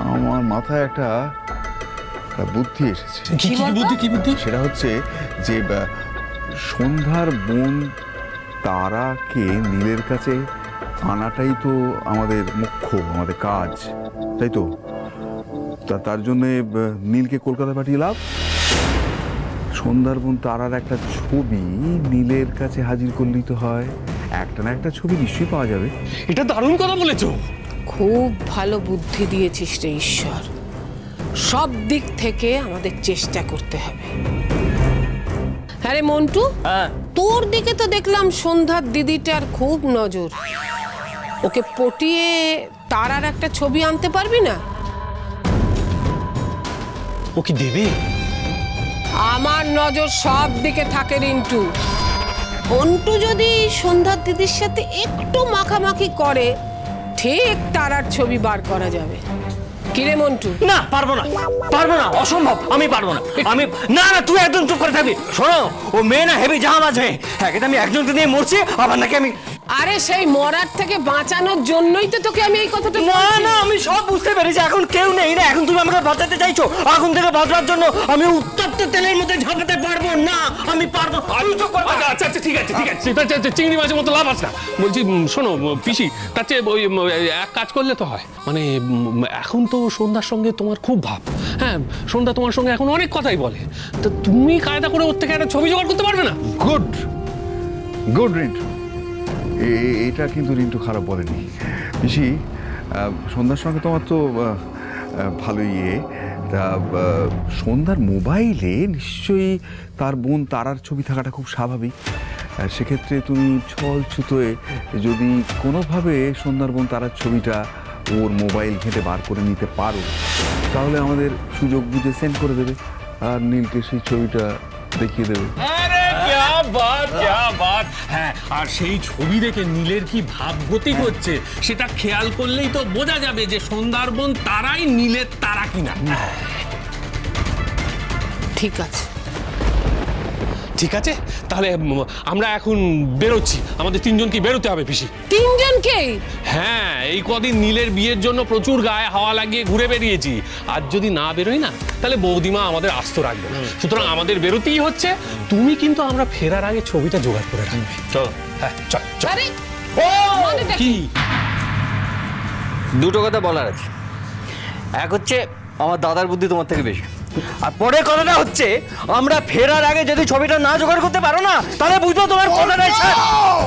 আমার মাথায় একটা একটা বুদ্ধি এসেছে। কি কি বুদ্ধি কি বুদ্ধি? সেটা হচ্ছে যে সন্ধ্যার বোন তারাকে নীলের কাছে আনাটাই তো আমাদের মুখ্য আমাদের কাজ তাই তো? তা তার জন্যে নীলকে কলকাতা পাঠিয়ে লাভ? সন্ধ্যার বোন তারার একটা ছবি নীলের কাছে হাজির করলেই তো হয়। একটা না একটা ছবি নিশ্চয়ই পাওয়া যাবে। এটা দারুণ কথা বলেছ! খুব ভালো বুদ্ধি দিয়েছিস রে ঈশ্বর। সব দিক থেকে আমাদের চেষ্টা করতে হবে। হ্যাঁ রে মন্টু? হ্যাঁ। তোর দিকে তো দেখলাম সন্ধ্যার দিদিটার খুব নজর। ওকে পটিয়ে তারার একটা ছবি আনতে পারবি না? ও কি দেবে? আমার নজর সব দিকে থাকে রিন্টু। অন্টু যদি সন্ধ্যার দিদির সাথে একটু মাখামাখি করে ঠিক তারার ছবি বার করা যাবে। কিরে মন্টু? না পারব না। পারব না অসম্ভব আমি পারব না। আমি না না তুই একদম চুপ করে থাকবি। শোনো ও মেয়ে না হেভি জাহাজ আছে। একে তো আমি একজনকে দিয়ে মরছি আবার নাকি আমি আরে সেই মরার থেকে বাঁচানোর জন্যই তো তোকে আমি এই কথাটা না না আমি সব বুঝতে পেরেছি। এখন কেউ নেই না এখন তুমি আমাকে বাঁচাতে চাইছো। আগুন থেকে বাঁচার জন্য আমি উত্তপ্ত তেলের মধ্যে ঝাঁপাতে পারব? না আমি পারব। তুই চুপ কর। আচ্ছা আচ্ছা আচ্ছা, ঠিক আছে ঠিক আছে। তা- তা- তা চিংড়ি মাছের মতো লাভ আছে না? বলছি উম, শোনো উম, পিসি তার চেয়ে ওই উম, এক কাজ করলে তো হয়। মানে উম, এখন তো সন্ধ্যার সঙ্গে তোমার খুব ভাব। হ্যাঁ সন্ধ্যা তোমার সঙ্গে এখন অনেক কথাই বলে। তো তুমি কায়দা করে ওর থেকে একটা ছবি জোগাড় করতে পারবে না? Good good Rintu. এ- এ- এটা কিন্তু রিন্টু খারাপ বলেনি। পিসি আহ, সন্ধ্যার সঙ্গে তোমার তো আহ, আহ, ভালোই ইয়ে আহ, সন্ধ্যার মোবাইলে নিশ্চয়ই তার বোন তারার ছবি থাকাটা খুব স্বাভাবিক। সেক্ষেত্রে তুমি ছল ছুতোয় যদি কোনোভাবে সন্ধ্যার বোন তারার ছবিটা ওর মোবাইল ঘেঁটে বার করে নিতে পারো, তাহলে আমাদের সুযোগ বুঝে সেন্ড করে দেবে আর নীলকে সেই ছবিটা দেখিয়ে দেবে। হ্যাঁ আর সেই ছবি দেখে নীলের কি ভাবগতিক হচ্ছে, সেটা খেয়াল করলেই তো বোঝা যাবে যে সন্ধ্যার বোন তারাই নীলের তারা। কিনা ঠিক আছে। ঠিক আছে? তাহলে আমরা এখন বেরোচ্ছি। আমাদের তিনজনকে বেরোতে হবে পিসি। তিনজনকে? হ্যাঁ এই কদিন নীলের বিয়ের জন্য প্রচুর গায়ে হাওয়া লাগিয়ে ঘুরে বেরিয়েছি। আর যদি না বেরোই না তাহলে বৌদিমা আমাদের আস্ত রাখবে। না সুতরাং আমাদের বেরোতেই হচ্ছে। তুমি কিন্তু আমরা ফেরার আগে ছবিটা জোগাড় করে রাখবে। চলো। হ্যাঁ চল চল। আরে ও! কি? দুটো কথা বলার আছে। এক হচ্ছে আমার দাদার বুদ্ধি তোমার থেকে বেশি। আর পরের কথাটা হচ্ছে আমরা ফেরার আগে যদি ছবিটা না জোগাড় করতে পারো না তাহলে বুঝব তোমার কথাটা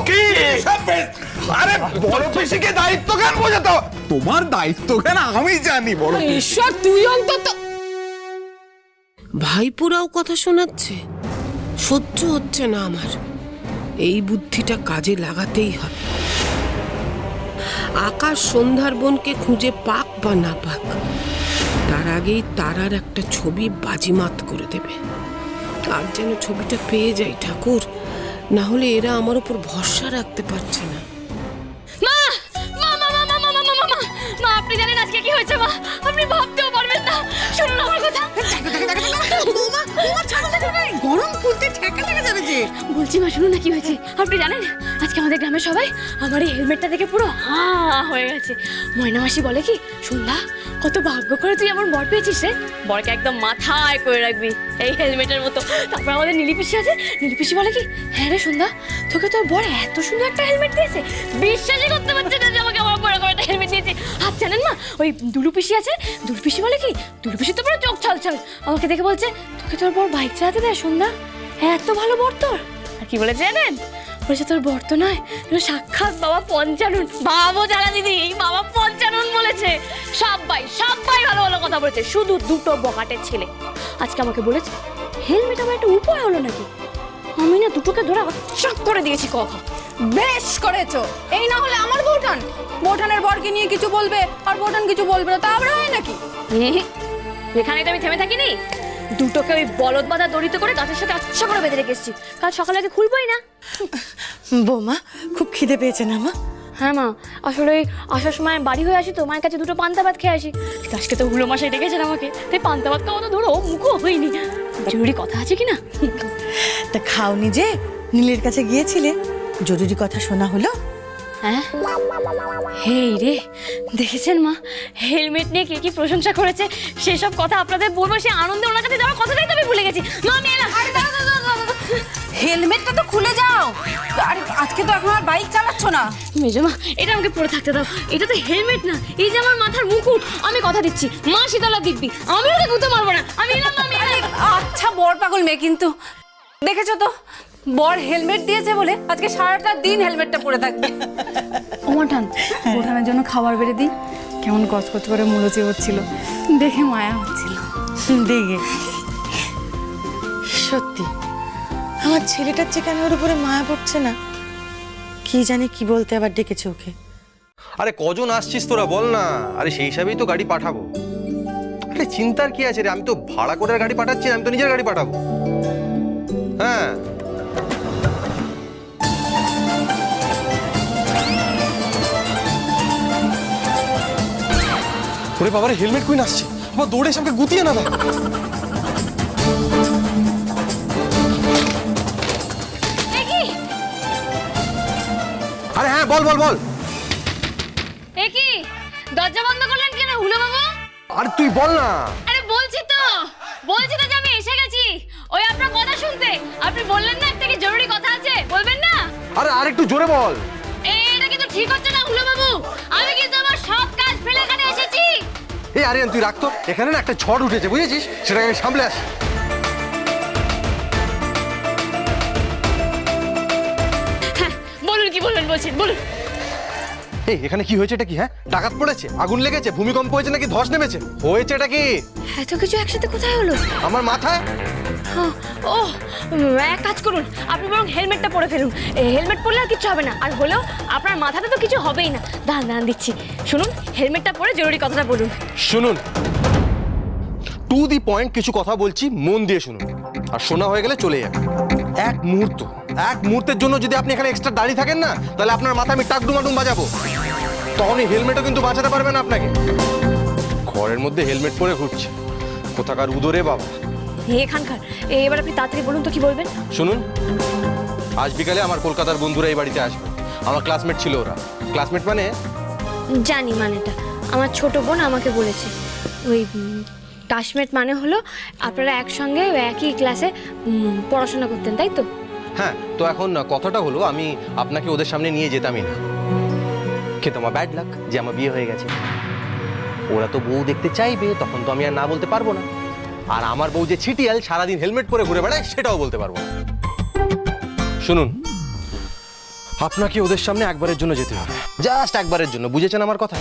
কি? আরে বড় পিসিকে দায়িত্ব জ্ঞান বোঝাতে তোমার দায়িত্ব জ্ঞান আমি জানি বড়। ঈশ্বর তুই অন্তত ভাইপুরাও কথা শোনাচ্ছে? সহ্য হচ্ছে না আমার। এই বুদ্ধিটা কাজে লাগাতেই হবে। আকাশ সন্ধ্যার বোনকে খুঁজে পাক বা না পাক। তার আগেই তারার একটা ছবি বাজিমাত করে দেবে আর যেন ছবিটা পেয়ে যাই ঠাকুর না হলে এরা আমার উপর ভরসা রাখতে পারছে না মা মা মা মা মা মা মা মা মা মা আপনি জানেন আজকে কি হয়েছে মা আপনি ভাবতেও পারবেন না শুনুন আমার কথা গরম ফুলতে ঠেকা লেগে যাবে যে বলছি মা শুনুন না কি হয়েছে আপনি জানেন আজকে আমাদের গ্রামের সবাই আমার এই হেলমেটটা দেখে পুরো হা হয়ে গেছে ময়না মাসি বলে কি সন্ধ্যা কত ভাগ্য করে তুই আমার বর পেয়েছিস রে। বরকে একদম মাথায় করে রাখবি, এই হেলমেটের মতো। তারপর আমাদের নীলি পিসি আছে। নীলি পিসি বলে কি হ্যাঁ রে সন্ধ্যা, তোকে তোর বর এত সুন্দর একটা হেলমেট দিয়েছে। বিশ্বাসই করতে পারছি না যে আমাকে আমার বড় করে একটা হেলমেট দিয়েছে। আর জানেন না, ওই দুলু পিসি আছে, দুলু পিসি বলে কি, দুলু পিসি তো পুরো চোখ ছল ছল। আমাকে দেখে বলছে, তোকে তোর বর বাইক চালাতে দেয় সন্ধ্যা? এত ভালো বর তোর। আর কি বলে, জানেন বলেছে তোর বর তো নয়? সাক্ষাৎ বাবা পঞ্চানন। বাবাও জানা দিদি, এই বাবা পঞ্চানন বলেছে। সবাই সবাই ভালো ভালো কথা বলেছে, শুধু দুটো বকাটের ছেলে। আজকে আমাকে বলেছে, হেলমেট আমার একটা উপায় হলো নাকি? আমি না দুটোকে ধরে চাপ করে দিয়েছি কথা বেশ করেছ। এই না হলে আমার বৌঠান বৌঠানের বরকে নিয়ে কিছু বলবে, আর বৌঠান কিছু বলবে না, তা আবার হয় নাকি? এখানে তো আমি থেমে থাকিনি। দুটোকে ওই বলদ বাঁধা দড়িতে করে গাছের সাথে আচ্ছা করে বেঁধে রেখে এসেছি। কাল সকালে আগে খুলবই না। বৌমা খুব খিদে পেয়েছে না মা? হ্যাঁ মা। আসলে ওই আসার সময় বাড়ি হয়ে আসি তো মায়ের কাছে দুটো পান্তা ভাত খেয়ে আসি। আজকে তো হুলো মাসে ডেকেছেন আমাকে। তাই পান্তা ভাত খাওয়া তো ধরো মুখও হয়নি। জরুরি কথা আছে কি না তা খাওনি যে নীলের কাছে গিয়েছিলে। জরুরি কথা শোনা হলো হ্যাঁ? হেই রে দেখেছেন মা? হেলমেট নিয়ে কে কি প্রশংসা করেছে? সেসব কথা আপনাদের বলব সে আনন্দে ওনার কাছে যাওয়ার কথাটাই তো আমি ভুলে গেছি। মা আমি এলাম। হেলমেটটা তো খুলে যাও। আরে আজকে তো এখন আর বাইক চালাচ্ছ না। মেজমা এটা আমাকে পরে থাকতে দাও। এটা তো হেলমেট না এই যে আমার মাথার মুকুট। আমি কথা দিচ্ছি মা শীতলা দিব্যি আমি ওকে গুঁতে মারবো না। আমি এলাম মা, আমি এলাম। আচ্ছা বর পাগল মেয়ে কিন্তু। দেখেছ তো? বর হেলমেট দিয়েছে বলে আজকে সারাটা দিন হেলমেটটা পরে থাকবে। ওমাঠান ওঠানোর জন্য খাবার বেড়ে দিই। কেমন কচকচ করে মুলোচি হচ্ছিল। দেখে মায়া হচ্ছিল। দেখে। সত্যি আমার ছেলেটার যে কেন ওর উপরে মায়া পড়ছে না? কি জানি কি বলতে আবার ডেকেছে ওকে। আরে কজন আসছিস তোরা বল না। আরে সেই হিসাবেই তো গাড়ি পাঠাবো। আরে চিন্তার কি আছে রে? আমি তো ভাড়া করে গাড়ি পাঠাচ্ছি আমি তো নিজের গাড়ি পাঠাবো। হ্যাঁ। বাবারে হেলমেট কুইন আসছে। আবার দৌড়ে এসে আমাকে গুতিয়ে না দেয় আরে হ্যাঁ বল বল বল। এ কি দরজা বন্ধ করলেন কেন হুলো বাবু আরে তুই বল না। আরে বলছি তো বলছি তো যে আমি এসে গেছি। ওই আপনার কথা শুনতে। আপনি বললেন না একটা কি জরুরি কথা আছে? বলবেন না? আরে আর একটু জোরে বল। এটা কিন্তু ঠিক হচ্ছে না হুলো বাবু আমি কিন্তু আমার সব কাজ ফেলে এই আরিয়ান তুই রাখতো এখানে না একটা ঝড় উঠেছে বুঝেছিস? সেটাকে আমি সামলে আসি। হ্যাঁ বলুন কি বলবেন বলছেন বলুন। এই এখানে কি হয়েছে এটা কি হ্যাঁ? ডাকাত পড়েছে আগুন লেগেছে ভূমিকম্প হয়েছে নাকি ধস নেমেছে? হয়েছে এটা কি? এত কিছু একসাথে কোথায় হলো? আমার মাথায়? ও এক কাজ করুন, আপনি বরং হেলমেটটা পরে ফেলুন। হেলমেট পরলে আর কিছু হবে না, আর হলেও আপনার মাথাতে তো কিছু হবেই না। দাঁড়ান দাঁড়ান, দিচ্ছি। শুনুন, হেলমেটটা পরে জরুরি কথাটা বলুন। শুনুন টু দি পয়েন্ট কিছু কথা বলছি, মন দিয়ে শুনুন। আর শোনা হয়ে গেলে চলে যাবে। এক মুহূর্ত, এক মুহূর্তের জন্য যদি আপনি এখানে এক্সট্রা দাঁড়িয়ে থাকেন না, তাহলে আপনার মাথায় আমি টাকডুমাডুম বাজাবো। তখন এই হেলমেটও কিন্তু বাঁচাতে পারবে না আপনাকে। ঘরের মধ্যে হেলমেট পরে ঘুরছে। কোথাকার উদরে বাবা। এখানকার এবার আপনি তাড়াতাড়ি বলুন তো কি বলবেন? শুনুন আজ বিকালে আমার কলকাতার বন্ধুরা এই বাড়িতে আসবে। আমার ক্লাসমেট ছিল ওরা। ক্লাসমেট মানে? জানি মানেটা। আমার ছোট বোন আমাকে বলেছে। ওই কাশ্মেট মানে হলো আপনারা একসঙ্গে একই ক্লাসে পড়াশোনা করতেন তাই তো? হ্যাঁ তো এখন কথাটা হলো আমি আপনাকে ওদের সামনে নিয়ে যেতামই না। কিন্তু আমার ব্যাড লাক যে আমার বিয়ে হয়ে গেছে। ওরা তো বউ দেখতে চাইবে তখন তো আমি আর না বলতে পারব না। আর আমার বউ যে ছিটিয়াল সারাদিন হেলমেট পরে ঘুরে বেড়ায় সেটাও বলতে পারব না। শুনুন আপনাকে ওদের সামনে একবারের জন্য যেতে হবে। জাস্ট একবারের জন্য বুঝেছেন আমার কথা?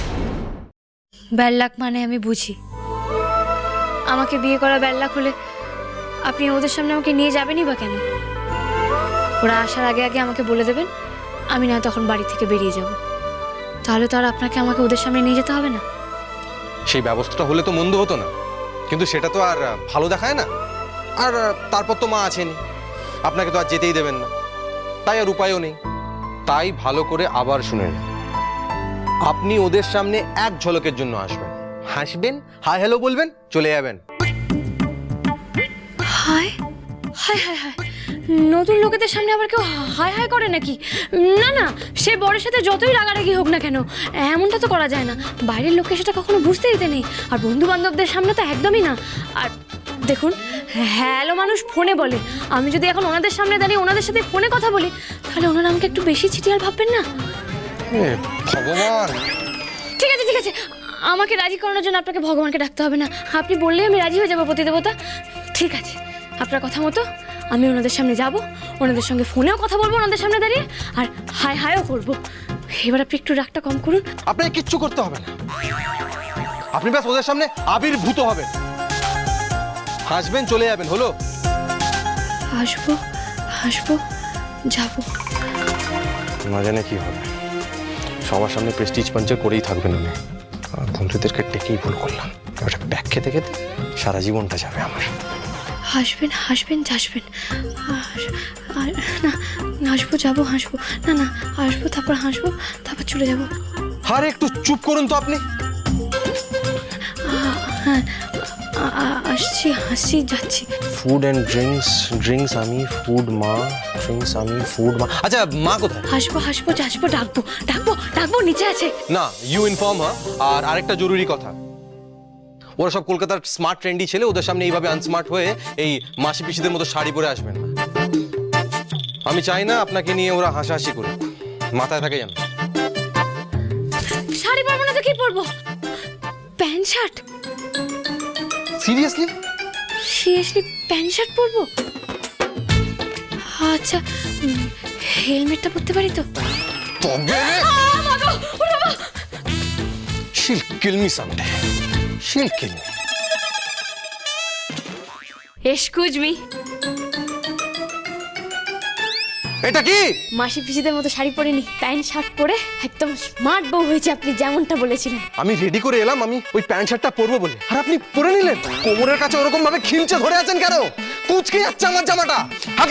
ব্যাল্লাক মানে আমি বুঝি। আমাকে বিয়ে করা ব্যাল্লাক হলে আপনি ওদের সামনে আমাকে নিয়ে যাবেনই বা কেন? ওরা আসার আগে আগে আমাকে বলে দেবেন আমি না তখন বাড়ি থেকে বেরিয়ে যাব। তাহলে তো আর আপনাকে আমাকে ওদের সামনে নিয়ে যেতে হবে না। সেই ব্যবস্থাটা হলে তো মন্দ হতো না। কিন্তু সেটা তো আর ভালো দেখায় না। আর তারপর তো মা আছেন আপনাকে তো আর যেতেই দেবেন না। তাই আর উপায়ও নেই। তাই ভালো করে আবার শুনে আপনি ওদের সামনে এক ঝলকের জন্য আসবেন। হাসবেন, হাই হ্যালো বলবেন, চলে যাবেন। হাই হাই হাই হায় নতুন লোকেদের সামনে আবার কেউ হাই হাই করে নাকি? না না সে বরের সাথে যতই রাগারাগি হোক না কেন এমনটা তো করা যায় না। বাইরের লোককে সেটা কখনো বুঝতে দিতে নেই আর বন্ধু বান্ধবদের সামনে তো একদমই না। আর দেখুন হ্যালো মানুষ ফোনে বলে আমি যদি এখন ওনাদের সামনে দাঁড়িয়ে ওনাদের সাথে ফোনে কথা বলি তাহলে ওনারা আমাকে একটু বেশি ছিটিয়াল ভাববেন না? ভগবান। ঠিক আছে ঠিক আছে আমাকে রাজি করানোর জন্য আপনাকে ভগবানকে ডাকতে হবে না। আপনি বললেই আমি রাজি হয়ে যাব প্রতিদেবতা। ঠিক আছে আপনার কথা মতো আমি ওনাদের সামনে যাব ওনাদের সঙ্গে ফোনেও কথা বলব ওনাদের সামনে দাঁড়িয়ে আর হাই হাইও করব। এবার আপনি একটু রাগটা কম করুন। আপনাকে কিচ্ছু করতে হবে না। আপনি ব্যাস ওদের সামনে আবির্ভূত হবেন। হাসবেন চলে যাবেন হলো? হাসবো হাসবো যাব। না জানে কি হবে। সবার সামনে প্রেস্টিজ পাঞ্চার করেই থাকবেন আমি বন্ধুদেরকে ডেকেই ভুল করলাম। এবার ব্যাগ খেতে খেতে সারা জীবনটা যাবে আমার। হাসবেন হাসবেন যাসবেন। হাস- আর না হাসবো যাব হাসবো। না না হাসবো তারপর হাসবো তারপর চলে যাব। আরে একটু চুপ করুন তো আপনি। আ- আসছি হাসি যাচ্ছে। ফুড অ্যান্ড ড্রিঙ্কস ড্রিঙ্কস আমি ফুড মা ড্রিঙ্কস আমি ফুড মা। আচ্ছা মা কোথায়? হাসবো হাসবো যাসবো ডাকবো ডাকবো ডাকবো নিচে আছে। না ইউ ইনফর্ম হা আর আরেকটা জরুরি কথা। ওরা সব কলকাতার স্মার্ট ট্রেন্ডি ছেলে ওদের সামনে এইভাবে আনস্মার্ট হয়ে এই মাসি পিসিদের মতো শাড়ি পরে আসবেন। না আমি চাই না আপনাকে নিয়ে ওরা হাসাহাসি করুক। মাথায় থাকে জানো শাড়ি পরবো না তো কি পরবো? Pant shirt? Seriously seriously pant shirt পরবো? আচ্ছা হেলমেটটা পরতে পারি তো? তবে she'll kill me someday me excuse me এটা কি? মাসি পিসিদের মতো শাড়ি পরে নি প্যান্ট শার্ট পরে একদম স্মার্ট বউ হয়েছে আপনি যেমনটা বলেছিলেন। আমি রেডি করে এলাম আমি ওই প্যান্ট শার্টটা পরবো বলে। আর আপনি পরে নিলেন? কোমরের কাছে ওরকম ভাবে খিলচে ধরে আছেন কেন? কুচকে যাচ্ছে আমার জামাটা। হাত।